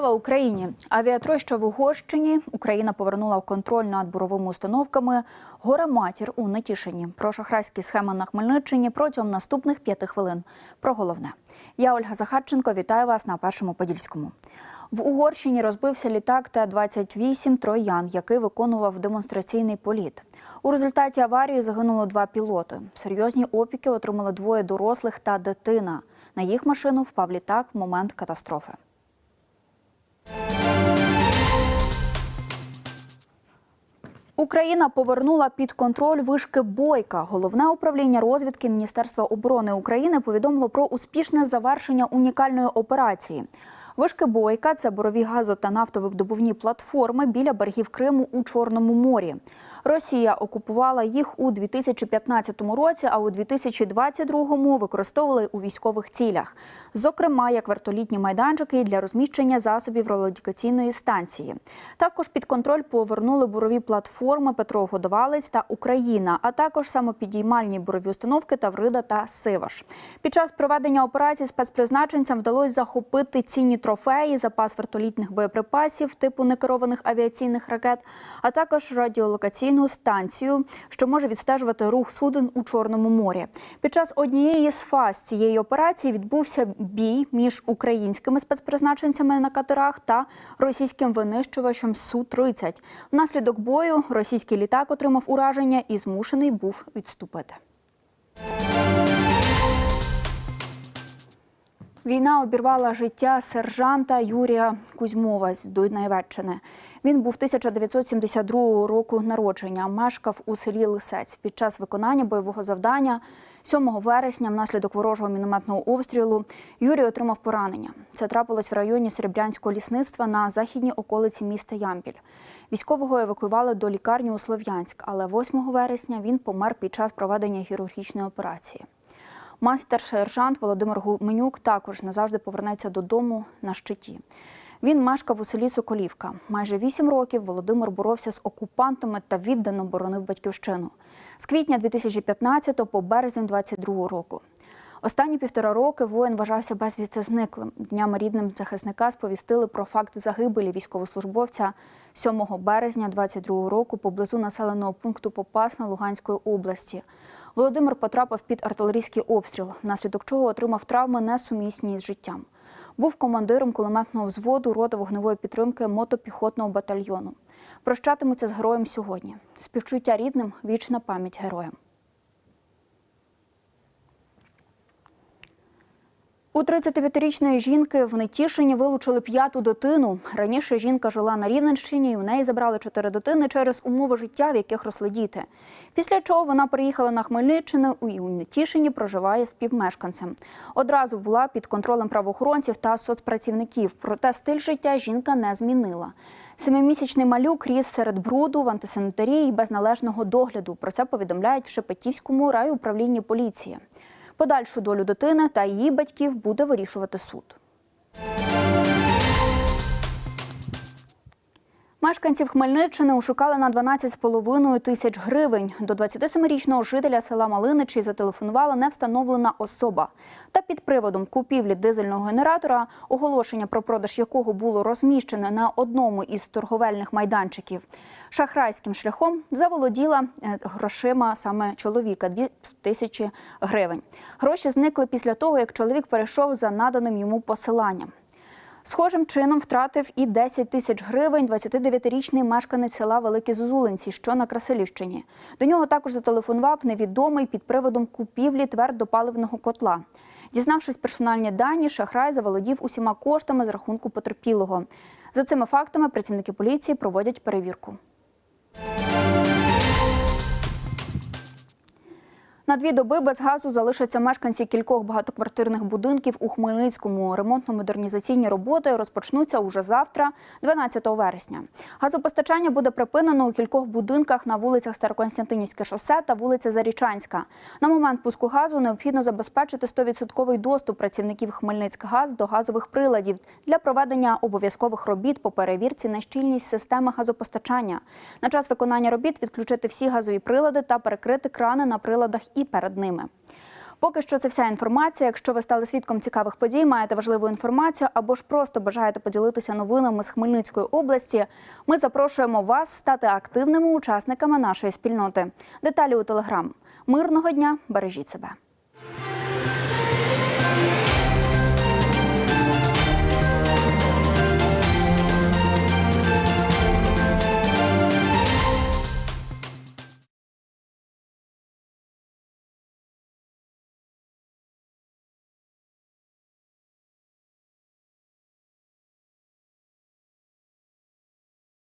Україні! Авіатроща в Угорщині. Україна повернула контроль над буровими установками. Гора матір у Нетішині. Про шахрайські схеми на Хмельниччині протягом наступних п'яти хвилин. Про головне. Я Ольга Захарченко. Вітаю вас на першому подільському. В Угорщині розбився літак Т-28 Троян, який виконував демонстраційний політ. У результаті аварії загинуло два пілоти. Серйозні опіки отримали двоє дорослих та дитина. На їх машину впав літак в момент катастрофи. Україна повернула під контроль вишки Бойка. Головне управління розвідки Міністерства оборони України повідомило про успішне завершення унікальної операції. Вишки Бойка це борові газо та нафтовидобувні платформи біля берегів Криму у Чорному морі. Росія окупувала їх у 2015 році, а у 2022 використовували у військових цілях, зокрема як вертолітні майданчики для розміщення засобів радіолокаційної станції. Також під контроль повернули бурові платформи Петро Годовалець та Україна, а також самопідіймальні бурові установки Таврида та Сиваш. Під час проведення операції спецпризначенцям вдалося захопити цінні трофеї, запас вертолітних боєприпасів типу некерованих авіаційних ракет, а також радіолокаційну станцію, що може відстежувати рух суден у Чорному морі. Під час однієї з фаз цієї операції відбувся бій між українськими спецпризначенцями на катерах та російським винищувачем су 30 Внаслідок бою російський літак отримав ураження і змушений був відступити. Війна обірвала життя сержанта Юрія Кузьмова з Донеччини. Він був 1972 року народження, мешкав у селі Лисець. Під час виконання бойового завдання 7 вересня, внаслідок ворожого мінометного обстрілу, Юрій отримав поранення. Це трапилось в районі Серебрянського лісництва на західній околиці міста Ямпіль. Військового евакуювали до лікарні у Слов'янськ, але 8 вересня він помер під час проведення хірургічної операції. Мастер-сержант Володимир Гуменюк також назавжди повернеться додому на щиті. Він мешкав у селі Соколівка. Майже вісім років Володимир боровся з окупантами та віддано боронив батьківщину. З квітня 2015 по березень 2022 року. Останні півтора роки воїн вважався безвісти зниклим. Днями рідним захисника сповістили про факт загибелі військовослужбовця 7 березня 2022 року поблизу населеного пункту Попасна Луганської області. Володимир потрапив під артилерійський обстріл, внаслідок чого отримав травми несумісні з життям. Був командиром кулеметного взводу роти вогневої підтримки мотопіхотного батальйону. Прощатимуться з героєм сьогодні. Співчуття рідним, вічна пам'ять героям. У 35-річної жінки в Нетішині вилучили п'яту дитину. Раніше жінка жила на Рівненщині, і у неї забрали чотири дитини через умови життя, в яких росли діти. Після чого вона приїхала на Хмельниччину і у Нетішині проживає співмешканцем. Одразу була під контролем правоохоронців та соцпрацівників. Проте стиль життя жінка не змінила. Семимісячний малюк ріс серед бруду в антисанітарії і без належного догляду. Про це повідомляють в Шепетівському райуправлінні поліції. Подальшу долю дитини та її батьків буде вирішувати суд. Мешканців Хмельниччини ушукали на 12,5 тисяч гривень. До 27-річного жителя села Малиничі зателефонувала невстановлена особа. Та під приводом купівлі дизельного генератора, оголошення про продаж якого було розміщене на одному із торговельних майданчиків, шахрайським шляхом заволоділа е, грошима саме чоловіка 2 тисячі гривень. Гроші зникли після того, як чоловік перейшов за наданим йому посиланням. Схожим чином втратив і 10 тисяч гривень 29-річний мешканець села Великі Зозулинці, що на Красилівщині. До нього також зателефонував невідомий під приводом купівлі твердопаливного котла. Дізнавшись персональні дані, шахрай заволодів усіма коштами з рахунку потерпілого. За цими фактами працівники поліції проводять перевірку. На дві доби без газу залишаться мешканці кількох багатоквартирних будинків у Хмельницькому. Ремонтно-модернізаційні роботи розпочнуться уже завтра, 12 вересня. Газопостачання буде припинено у кількох будинках на вулицях Староконстантинівське шосе та вулиця Зарічанська. На момент пуску газу необхідно забезпечити 100% доступ працівників Хмельницькгаз до газових приладів для проведення обов'язкових робіт по перевірці на щільність системи газопостачання. На час виконання робіт відключити всі газові прилади та перекрити крани на приладах і перед ними. Поки що це вся інформація. Якщо ви стали свідком цікавих подій, маєте важливу інформацію або ж просто бажаєте поділитися новинами з Хмельницької області. Ми запрошуємо вас стати активними учасниками нашої спільноти. Деталі у телеграм. Мирного дня, бережіть себе.